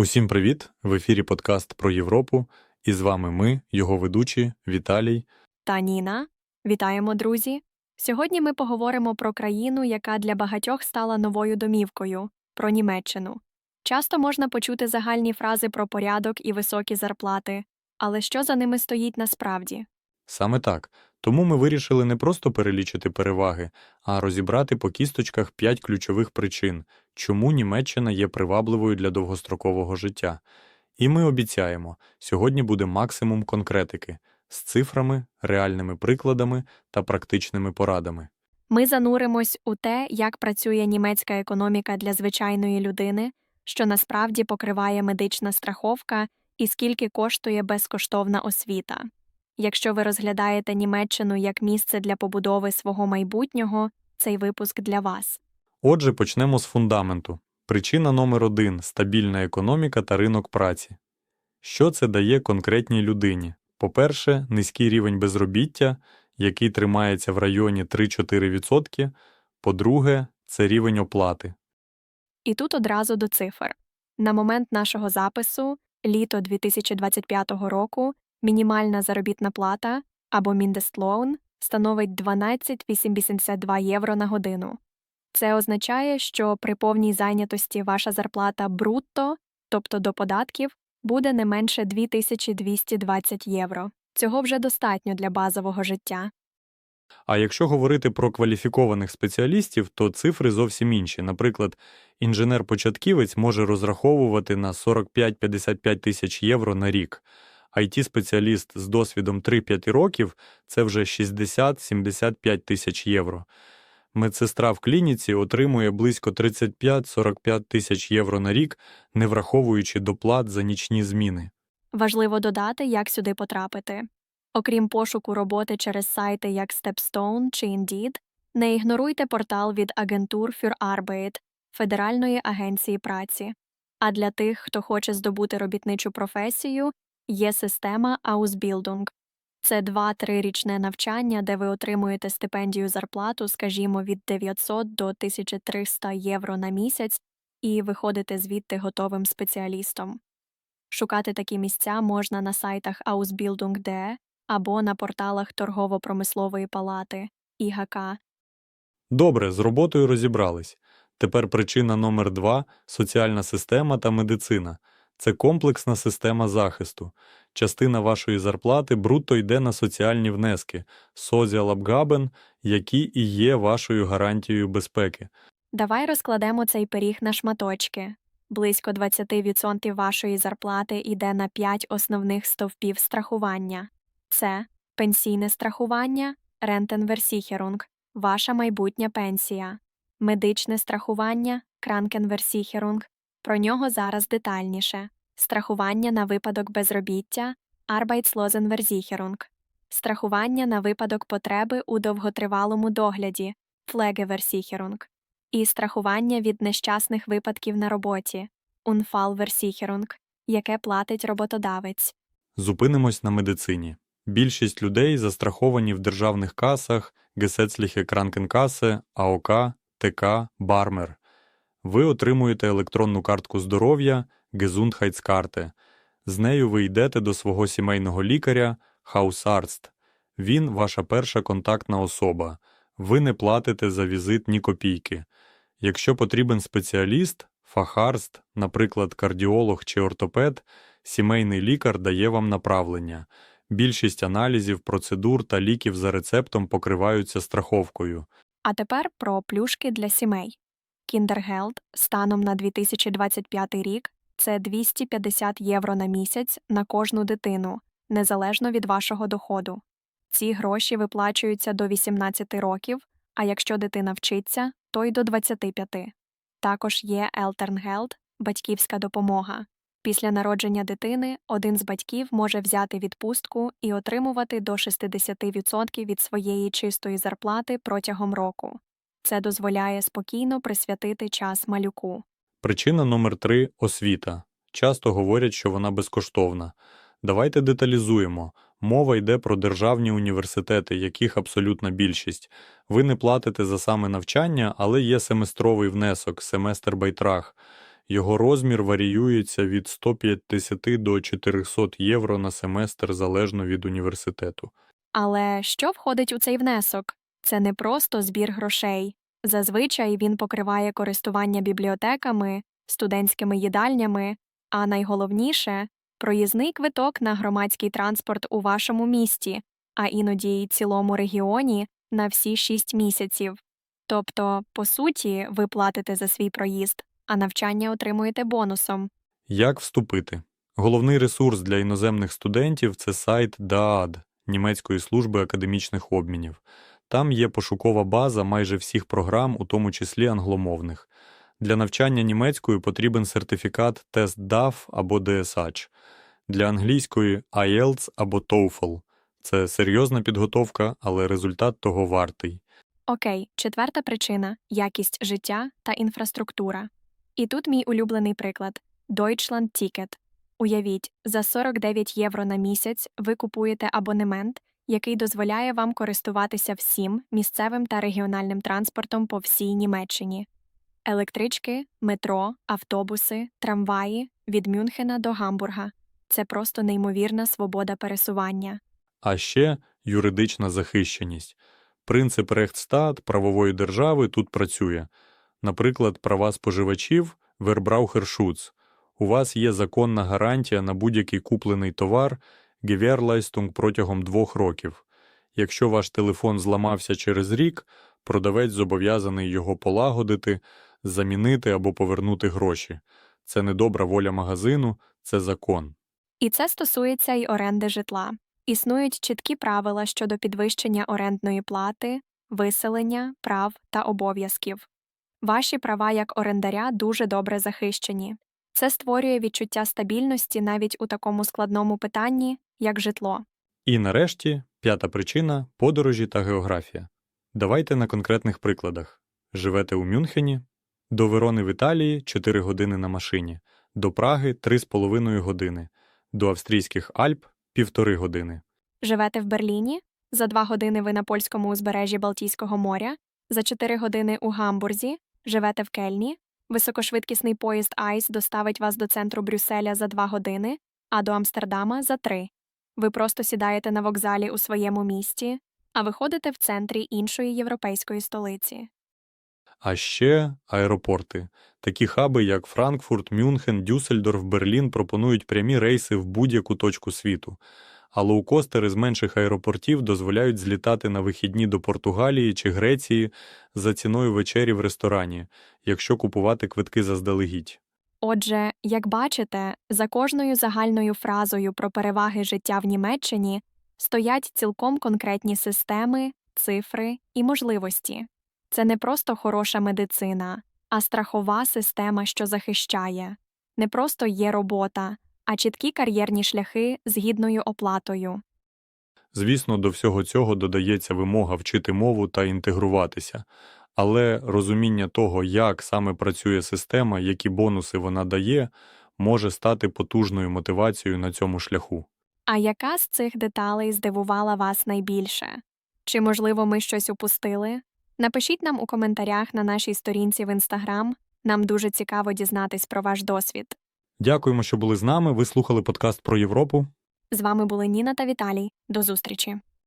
Усім привіт! В ефірі подкаст про Європу. І з вами ми, його ведучі Віталій. та Ніна. Вітаємо, друзі! Сьогодні ми поговоримо про країну, яка для багатьох стала новою домівкою про Німеччину. Часто можна почути загальні фрази про порядок і високі зарплати, але що за ними стоїть насправді? Саме так. Тому ми вирішили не просто перелічити переваги, а розібрати по кісточках п'ять ключових причин, чому Німеччина є привабливою для довгострокового життя. І ми обіцяємо, сьогодні буде максимум конкретики з цифрами, реальними прикладами та практичними порадами. Ми зануримось у те, як працює німецька економіка для звичайної людини, що насправді покриває медична страховка і скільки коштує безкоштовна освіта. Якщо ви розглядаєте Німеччину як місце для побудови свого майбутнього, цей випуск для вас. Отже, почнемо з фундаменту. Причина номер один стабільна економіка та ринок праці. Що це дає конкретній людині? По-перше, низький рівень безробіття, який тримається в районі 3-4%. По-друге, це рівень оплати. І тут одразу до цифр. На момент нашого запису, літо 2025 року, мінімальна заробітна плата або Mindestlohn становить 12,82 євро на годину. Це означає, що при повній зайнятості ваша зарплата брутто, тобто до податків, буде не менше 2220 євро. Цього вже достатньо для базового життя. А якщо говорити про кваліфікованих спеціалістів, то цифри зовсім інші. Наприклад, інженер-початківець може розраховувати на 45-55 тисяч євро на рік. IT-спеціаліст з досвідом 3-5 років це вже 60-75 тисяч євро. Медсестра в клініці отримує близько 35-45 тисяч євро на рік, не враховуючи доплат за нічні зміни. Важливо додати, як сюди потрапити. Окрім пошуку роботи через сайти як Stepstone чи Indeed, не ігноруйте портал від агентур für Arbeit Федеральної агенції праці. А для тих, хто хоче здобути робітничу професію, є система Ausbildung. Це 2-3 річне навчання, де ви отримуєте стипендію зарплату, скажімо, від 900 до 1300 євро на місяць і виходите звідти готовим спеціалістом. Шукати такі місця можна на сайтах Ausbildung.de або на порталах торгово-промислової палати ІГК. Добре, з роботою розібрались. Тепер причина номер два соціальна система та медицина. Це комплексна система захисту. Частина вашої зарплати брутто йде на соціальні внески, Sozialabgaben, які і є вашою гарантією безпеки. Давай розкладемо цей пиріг на шматочки. Близько 20% вашої зарплати йде на 5 основних стовпів страхування. Це пенсійне страхування, Rentenversicherung, ваша майбутня пенсія, медичне страхування, Krankenversicherung, про нього зараз детальніше, страхування на випадок безробіття, Arbeitslosenversicherung, страхування на випадок потреби у довготривалому догляді, Pflegeversicherung, і страхування від нещасних випадків на роботі, Unfallversicherung, яке платить роботодавець. Зупинимось на медицині. Більшість людей застраховані в державних касах Gesetzliche Krankenkasse, АОК, ТК, Бармер. Ви отримуєте електронну картку здоров'я Gesundheitskarte. З нею ви йдете до свого сімейного лікаря Hausarzt. Він ваша перша контактна особа. Ви не платите за візит ні копійки. Якщо потрібен спеціаліст, фахарст, наприклад, кардіолог чи ортопед, сімейний лікар дає вам направлення. Більшість аналізів, процедур та ліків за рецептом покриваються страховкою. А тепер про плюшки для сімей. Кіндергелд станом на 2025 рік це 250 євро на місяць на кожну дитину, незалежно від вашого доходу. Ці гроші виплачуються до 18 років, а якщо дитина вчиться, то й до 25. Також є Елтернгелд – батьківська допомога. Після народження дитини один з батьків може взяти відпустку і отримувати до 60% від своєї чистої зарплати протягом року. Це дозволяє спокійно присвятити час малюку. Причина номер три освіта. Часто говорять, що вона безкоштовна. Давайте деталізуємо. Мова йде про державні університети, яких абсолютна більшість. Ви не платите за саме навчання, але є семестровий внесок, семестр байтрах. Його розмір варіюється від 150 до 400 євро на семестр залежно від університету. Але що входить у цей внесок? Це не просто збір грошей. Зазвичай він покриває користування бібліотеками, студентськими їдальнями, а найголовніше проїзний квиток на громадський транспорт у вашому місті, а іноді й цілому регіоні на всі шість місяців. Тобто, по суті, ви платите за свій проїзд, а навчання отримуєте бонусом. Як вступити? Головний ресурс для іноземних студентів це сайт DAAD німецької служби академічних обмінів. Там є пошукова база майже всіх програм, у тому числі англомовних. Для навчання німецькою потрібен сертифікат тест DAF або DSH. Для англійської IELTS або TOEFL. Це серйозна підготовка, але результат того вартий. Окей, четверта причина якість життя та інфраструктура. І тут мій улюблений приклад Deutschland Ticket. Уявіть, за 49 євро на місяць ви купуєте абонемент, який дозволяє вам користуватися всім місцевим та регіональним транспортом по всій Німеччині. Електрички, метро, автобуси, трамваї від Мюнхена до Гамбурга. Це просто неймовірна свобода пересування. А ще юридична захищеність. Принцип Рехтстат правової держави тут працює. Наприклад, права споживачів Вербраухершуц. У вас є законна гарантія на будь-який куплений товар Gewährleistung протягом двох років. Якщо ваш телефон зламався через рік, продавець зобов'язаний його полагодити, замінити або повернути гроші. Це не добра воля магазину, це закон. І це стосується й оренди житла. Існують чіткі правила щодо підвищення орендної плати, виселення, прав та обов'язків. Ваші права як орендаря дуже добре захищені. Це створює відчуття стабільності навіть у такому складному питанні, як житло. І нарешті, п'ята причина подорожі та географія. Давайте на конкретних прикладах. Живете у Мюнхені, до Верони в Італії 4 години на машині, до Праги 3,5 години, до австрійських Альп 1,5 години. Живете в Берліні? За два години ви на польському узбережжі Балтійського моря, за 4 години у Гамбурзі, живете в Кельні, високошвидкісний поїзд Айс доставить вас до центру Брюсселя за 2 години, а до Амстердама за 3. Ви просто сідаєте на вокзалі у своєму місті, а виходите в центрі іншої європейської столиці. А ще аеропорти. Такі хаби, як Франкфурт, Мюнхен, Дюссельдорф, Берлін пропонують прямі рейси в будь-яку точку світу. А лоукостери з менших аеропортів дозволяють злітати на вихідні до Португалії чи Греції за ціною вечері в ресторані, якщо купувати квитки заздалегідь. Отже, як бачите, за кожною загальною фразою про переваги життя в Німеччині стоять цілком конкретні системи, цифри і можливості. Це не просто хороша медицина, а страхова система, що захищає. Не просто є робота, а чіткі кар'єрні шляхи з гідною оплатою. Звісно, до всього цього додається вимога вчити мову та інтегруватися, але розуміння того, як саме працює система, які бонуси вона дає, може стати потужною мотивацією на цьому шляху. А яка з цих деталей здивувала вас найбільше? Чи, можливо, ми щось упустили? Напишіть нам у коментарях на нашій сторінці в інстаграм. Нам дуже цікаво дізнатись про ваш досвід. Дякуємо, що були з нами. Ви слухали подкаст про Європу. З вами були Ніна та Віталій. До зустрічі!